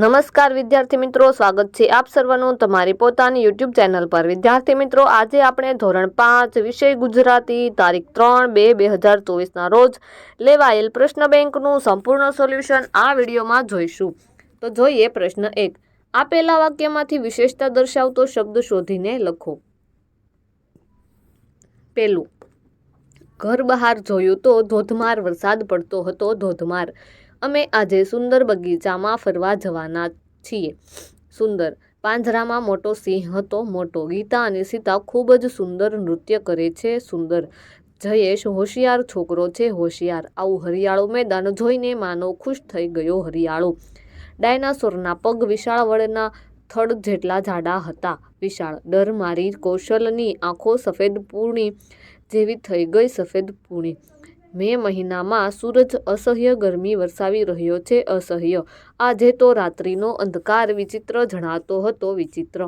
નમસ્કાર વિદ્યાર્થી મિત્રો, સ્વાગત છે આપ સર્વનું તમારી પોતાની યુટ્યુબ ચેનલ પર. વિદ્યાર્થી મિત્રો, આજે આપણે ધોરણ પાંચ, વિષય ગુજરાતી, તારીખ ત્રણ બે બે હજાર ચોવીસના રોજ લેવાયેલ પ્રશ્ન બેંકનું સંપૂર્ણ સોલ્યુશન આ વિડીયોમાં જોઈશું. તો જોઈએ પ્રશ્ન એક. આપેલા વાક્યમાંથી વિશેષતા દર્શાવતો શબ્દ શોધીને લખો. પેલું ઘર બહાર જોયું તો ધોધમાર વરસાદ પડતો હતો ધોધમાર. અમે આજે સુંદર બગીચામાં ફરવા જવાના છીએ. સુંદર પાંજરામાં મોટો સિંહ હતો, મોટો ગીતા અને સીતા ખૂબ જ સુંદર નૃત્ય કરે છે. સુંદર જયેશ હોશિયાર છોકરો છે, હોશિયાર. આવું હરિયાળું મેદાન જોઈને માનવ ખુશ થઈ ગયો હરિયાળો. ડાયનાસોરના પગ વિશાળ વડના થડ જેટલા જાડા હતા. વિશાળ ડર મારી કૌશલની આંખો સફેદ પૂર્ણી જેવી થઈ ગઈ, સફેદ પૂણી. મે મહિનામાં સૂરજ અસહ્ય ગરમી વરસાવી રહ્યો છે, અસહ્ય. આજે તો રાત્રિનો અંધકાર વિચિત્ર જણાતો હતો વિચિત્ર.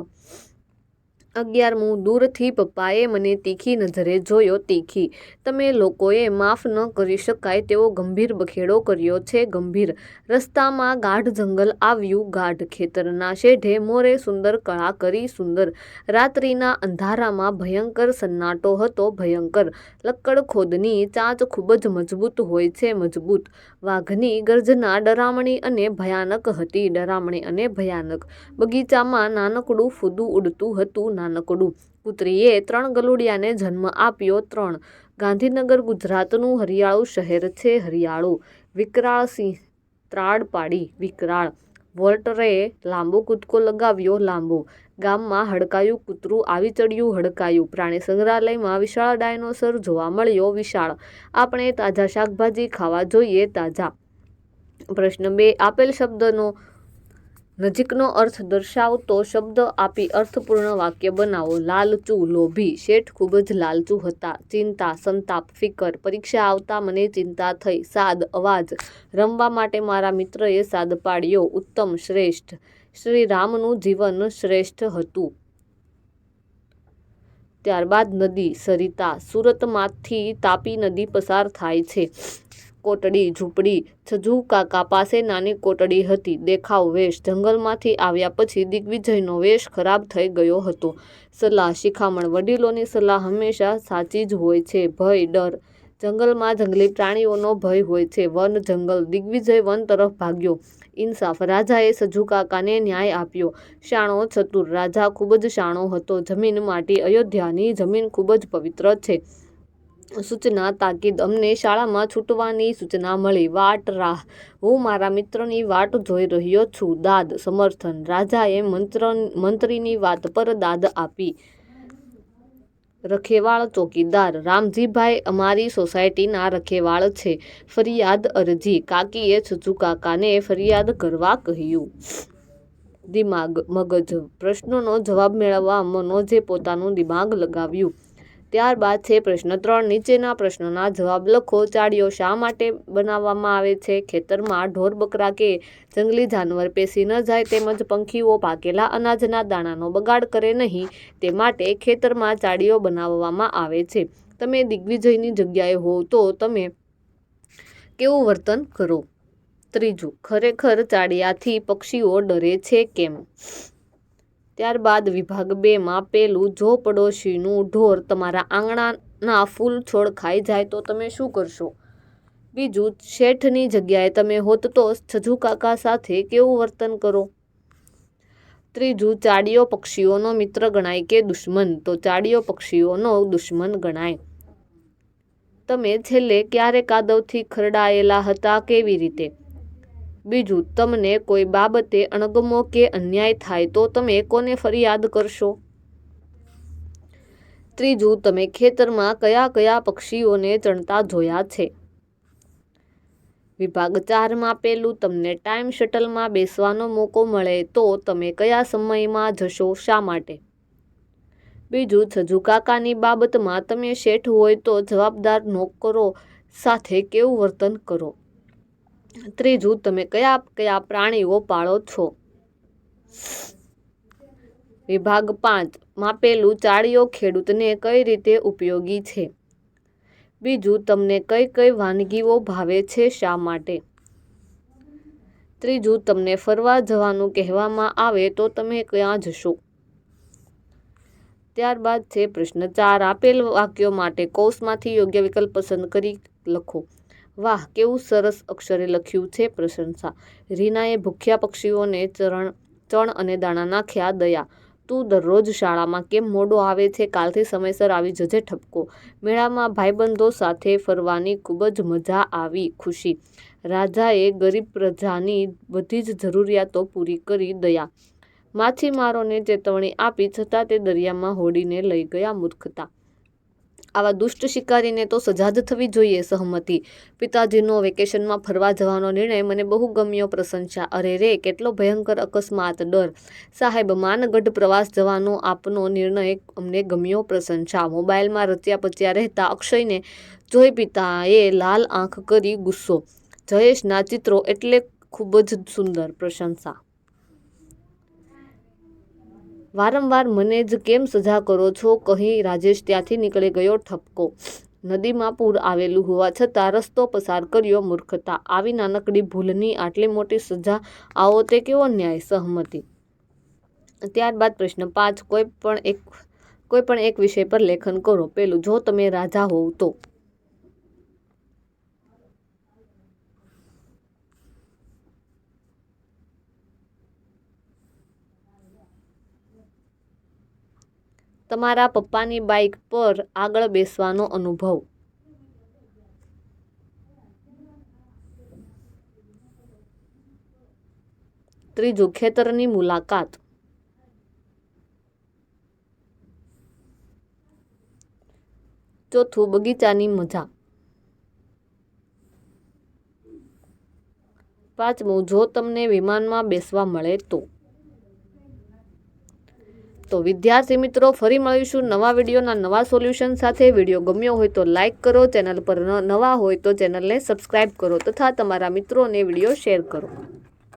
અગિયારમું, દૂરથી પપ્પાએ મને તીખી નજરે જોયો. તીખી. તમે લોકોએ માફ ન કરી શકાય તેવો ગંભીર બખેડો કર્યો છે, ગંભીર. રસ્તામાં ગાઢ જંગલ આવ્યું. ગાઢ ખેતરના શેઢે મોરે સુંદર કળા કરી સુંદર. રાત્રિના અંધારામાં ભયંકર સન્નાટો હતો ભયંકર. લક્કડ ખોદની ચાંચ ખૂબ જ મજબૂત હોય છે, મજબૂત. વાઘની ગર્જના ડરામણી અને ભયાનક હતી, ડરામણી અને ભયાનક. બગીચામાં નાનકડું ફૂદું ઉડતું હતું નાનકડું પુત્રીએ ત્રણ ગલુડિયાને જન્મ આપ્યો ત્રણ. ગાંધીનગર ગુજરાતનું હરિયાળું શહેર છે હરિયાળું. વિકરાળ સિંહ ત્રાડ પાડી વિકરાળ. વોલ્ટરે લાંબો કૂદકો લગાવ્યો લાંબો. ગામમાં હડકાયું કૂતરું આવી ચડ્યું હડકાયું. પ્રાણી સંગ્રહાલયમાં વિશાળ ડાયનોસર જોવા મળ્યો વિશાળ. આપણે તાજા શાકભાજી ખાવા જોઈએ તાજા. પ્રશ્ન બે, આપેલ શબ્દનો નજીકનો અર્થ દર્શાવતો શબ્દ આપી અર્થપૂર્ણ વાક્ય બનાવો. લાલચુ લોભી. શેઠ ખૂબ જ લાલચુ હતા. ચિંતા, સંતાપ, ફિકર. પરીક્ષા આવતા મને ચિંતા થઈ. સાદ અવાજ. રમવા માટે મારા મિત્રએ સાદ પાડ્યો. ઉત્તમ, શ્રેષ્ઠ. શ્રી રામનું જીવન શ્રેષ્ઠ હતું. ત્યારબાદ નદી, સરિતા. સુરતમાંથી તાપી નદી પસાર થાય છે. કોટડી, ઝૂંપડી, છજુ કાકા પાસે નાની કોટડી હતી. દેખાવ વેશ જંગલમાંથી આવ્યા પછી દિગ્વિજયનો વેશ ખરાબ થઈ ગયો હતો. સલાહ, શિખામણ વડીલોની સલાહ હંમેશા સાચી જ હોય છે. ભય, ડર. જંગલમાં જંગલી પ્રાણીઓનો ભય હોય છે. વન જંગલ. દિગ્વિજય વન તરફ ભાગ્યો. ઇન્સાફ. રાજાએ સજુ કાકાને ન્યાય આપ્યો. શાણો, ચતુર. રાજા ખૂબ જ શાણો હતો. જમીન માટી અયોધ્યાની જમીન ખૂબ જ પવિત્ર છે. સૂચના તાકીદ અમને શાળામાં છૂટવાની સૂચના મળી. વાટ રાહ. હું મારા મિત્રની વાટ જોઈ રહ્યો છું. દાદ, સમર્થન. રાજાએ મંત્ર મંત્રીની વાત પર દાદ આપી. રખેવાળ ચોકીદાર. રામજીભાઈ અમારી સોસાયટીના રખેવાળ છે. ફરિયાદ અરજી. કાકીએ છજુ કાકાને ફરિયાદ કરવા કહ્યું. દિમાગ મગજ. પ્રશ્નોનો જવાબ મેળવવા મનોજે પોતાનું દિમાગ લગાવ્યું. ત્યારબાદ છે પ્રશ્ન ત્રણ. નીચેના પ્રશ્નોના જવાબ લખો. ચાડીઓ શા માટે બનાવવામાં આવે છે? ખેતરમાં ઢોર, બકરા કે જંગલી જાનવર પેસી ન જાય તેમજ પંખીઓ પાકેલા અનાજના દાણાનો બગાડ કરે નહીં તે માટે ખેતરમાં ચાડીઓ બનાવવામાં આવે છે. તમે દિગ્વિજયની જગ્યાએ હોવ તો તમે કેવું વર્તન કરો? ત્રીજું, ખરેખર ચાડિયાથી પક્ષીઓ ડરે છે કેમ? ત્યારબાદ વિભાગ બેમાં પેલું જો પડોશીનું ઢોર તમારા આંગણાના ફૂલ છોડ ખાઈ જાય તો તમે શું કરશો? બીજું, શેઠની જગ્યાએ તમે હોત તો છજુ કાકા સાથે કેવું વર્તન કરો? ત્રીજું, ચાડીઓ પક્ષીઓનો મિત્ર ગણાય કે દુશ્મન? તો ચાડીઓ પક્ષીઓનો દુશ્મન ગણાય. તમે છેલ્લે ક્યારે કાદવથી ખરડાયેલા હતા કેવી રીતે? બીજું, તમને કોઈ બાબતે અણગમો કે અન્યાય થાય તો તમે કોને ફરિયાદ કરશો? ત્રીજું, તમે ખેતરમાં કયા કયા પક્ષીઓને ચણતા જોયા છે? વિભાગ ચારમાં પેલું તમને ટાઈમ શટલમાં બેસવાનો મોકો મળે તો તમે કયા સમયમાં જશો, શા માટે? બીજું છજુ કાકાની બાબતમાં તમે શેઠ હોય તો જવાબદાર નોકરો સાથે કેવું વર્તન કરો? ત્રીજું, તમે કયા કયા પ્રાણીઓ પાળો છો? વિભાગ પાંચ, માપેલું ચાળીઓ ખેડૂતને કઈ રીતે ઉપયોગી છે? બીજું, તમને કઈ કઈ વાનગીઓ ભાવે છે શા માટે? ત્રીજું, તમને ફરવા જવાનું કહેવામાં આવે તો તમે ક્યાં જશો? ત્યારબાદ છે પ્રશ્ન ચાર, આપેલ વાક્યો માટે કોષમાંથી યોગ્ય વિકલ્પ પસંદ કરી લખો. વાહ, કેવું સરસ અક્ષરે લખ્યું છે પ્રશંસા. રીનાએ ભૂખ્યા પક્ષીઓને ચરણ, ચણ અને દાણા નાખ્યા, દયા. તું દરરોજ શાળામાં કેમ મોડો આવે છે? કાલથી સમયસર આવી જજે ઠપકો. મેળામાં ભાઈબંધો સાથે ફરવાની ખૂબ જ મજા આવી, ખુશી. રાજાએ ગરીબ પ્રજાની બધી જ જરૂરિયાતો પૂરી કરી દયા. માછીમારોને ચેતવણી આપી, છતાં તે દરિયામાં હોડીને લઈ ગયા મૂર્ખતા. આવા દુષ્ટ શિકારીને તો સજા જ થવી જોઈએ, સહમતી. પિતાજીનો વેકેશનમાં ફરવા જવાનો નિર્ણય મને બહુ ગમ્યો પ્રશંસા અરે રે, કેટલો ભયંકર અકસ્માત, ડર. સાહેબ, માનગઢ પ્રવાસ જવાનો આપનો નિર્ણય અમને ગમ્યો પ્રશંસા મોબાઈલમાં રચ્યા પચ્યા રહેતા અક્ષયને જોઈ પિતાએ લાલ આંખ કરી ગુસ્સો. જયેશના ચિત્રો એટલે ખૂબ જ સુંદર પ્રશંસા. વારંવાર મને જ કેમ સજા કરો છો? કહી રાજેશ ત્યાંથી નીકળી ગયો ઠપકો. નદીમાં પૂર આવેલું હોવા છતાં રસ્તો પસાર કર્યો મૂર્ખતા. આવી નાનકડી ભૂલની આટલી મોટી સજા આવો તે કેવો ન્યાય? સહમતિ. ત્યારબાદ પ્રશ્ન પાંચ, કોઈ પણ એક, કોઈ પણ એક વિષય પર લેખન કરો. પેલું, જો તમે રાજા હોવ તો. તમારા પપ્પાની બાઇક પર આગળ બેસવાનો અનુભવ. ત્રીજું, ખેતરની મુલાકાત. ચોથું, બગીચાની મજા. પાંચમું, જો તમને વિમાનમાં બેસવા મળે તો. તો વિદ્યાર્થી મિત્રો, ફરી મળીશું નવા વિડીયોના નવા સોલ્યુશન સાથે. વીડિયો ગમ્યો હોય તો લાઇક કરો, ચેનલ પર નવા હોય તો ચેનલને સબસ્ક્રાઇબ કરો તથા તમારા મિત્રોને વીડિયો શેર કરો.